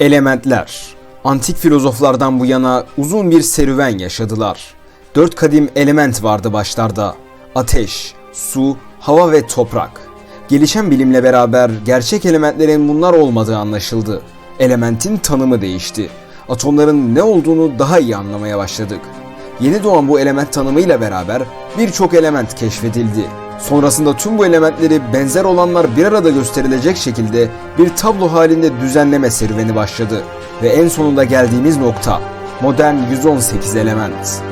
Elementler Antik filozoflardan bu yana uzun bir serüven yaşadılar. Dört kadim element vardı başlarda. Ateş, su, hava ve toprak. Gelişen bilimle beraber gerçek elementlerin bunlar olmadığı anlaşıldı. Elementin tanımı değişti. Atomların ne olduğunu daha iyi anlamaya başladık. Yeni doğan bu element tanımıyla beraber birçok element keşfedildi. Sonrasında tüm bu elementleri benzer olanlar bir arada gösterilecek şekilde bir tablo halinde düzenleme serüveni başladı. Ve en sonunda geldiğimiz nokta modern 118 element.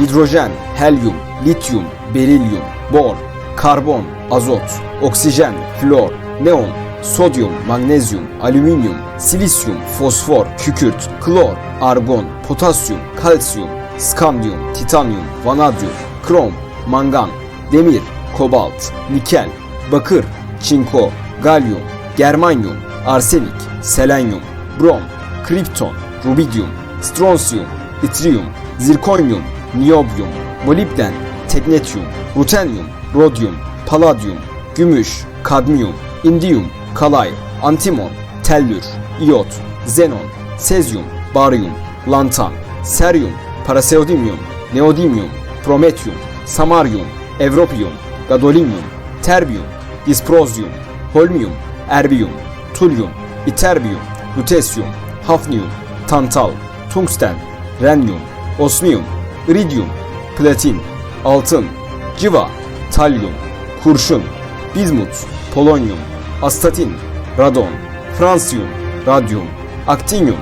Hidrojen, helyum, lityum, berilyum, bor, karbon, azot, oksijen, flor, neon, sodyum, magnezyum, alüminyum, silisyum, fosfor, kükürt, klor, argon, potasyum, kalsiyum, skandiyum, titanyum, vanadyum, krom, mangan, demir, kobalt, nikel, bakır, çinko, galyum, germanyum, arsenik, selenyum, brom, kripton, rubidyum, stronsiyum, itriyum, zirkonyum, niyobyum, molibden, teknetyum, rutenyum, rodyum, paladyum, gümüş, kadmiyum, indiyum, kalay, antimon, tellür, iyot, xenon, sezyum, baryum, lantan, seryum, paraseodymium, neodymium, prometyum, samaryum, evropiyum, gadolinium, terbium, disprozyum, holmium, erbiyum, tulyum, iterbiyum, lutesyum, hafnium, tantal, tungsten, renyum, osmiyum, iridyum, platin, altın, civa, talyum, kurşun, bizmut, polonyum, astatin, radon, fransiyum, radyum, aktinyum,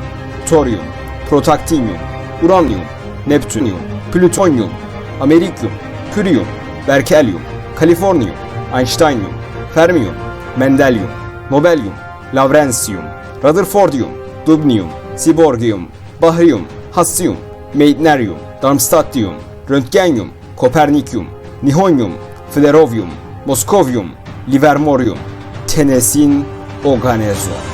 toryum, protaktinyum, uranyum, neptünyum, plütonyum, amerikyum, küryum, berkelyum, kaliforniyum, einsteinyum, fermiyum, mendelyum, nobelyum, lavrensiyum, rutherfordium, dubnium, siborgium, bahriyum, hassiyum, meitnerium, darmstadtium, röntgenyum, kopernikyum, nihonyum, flerovium, moskovyum, livermorium, tenesin, oganezo.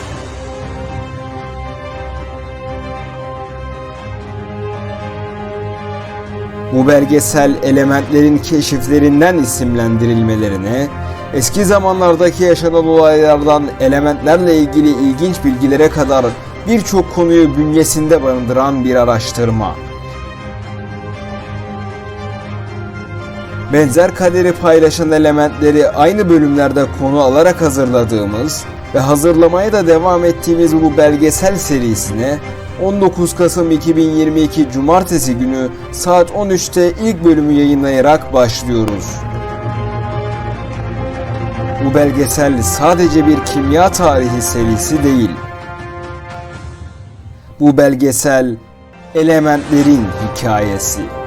Bu belgesel elementlerin keşiflerinden isimlendirilmelerine, eski zamanlardaki yaşanan olaylardan elementlerle ilgili ilginç bilgilere kadar birçok konuyu bünyesinde barındıran bir araştırma. Benzer kaderi paylaşan elementleri aynı bölümlerde konu alarak hazırladığımız ve hazırlamaya da devam ettiğimiz bu belgesel serisine 19 Kasım 2022 Cumartesi günü saat 13'te ilk bölümü yayınlayarak başlıyoruz. Bu belgesel sadece bir kimya tarihi serisi değil. Bu belgesel elementlerin hikayesi.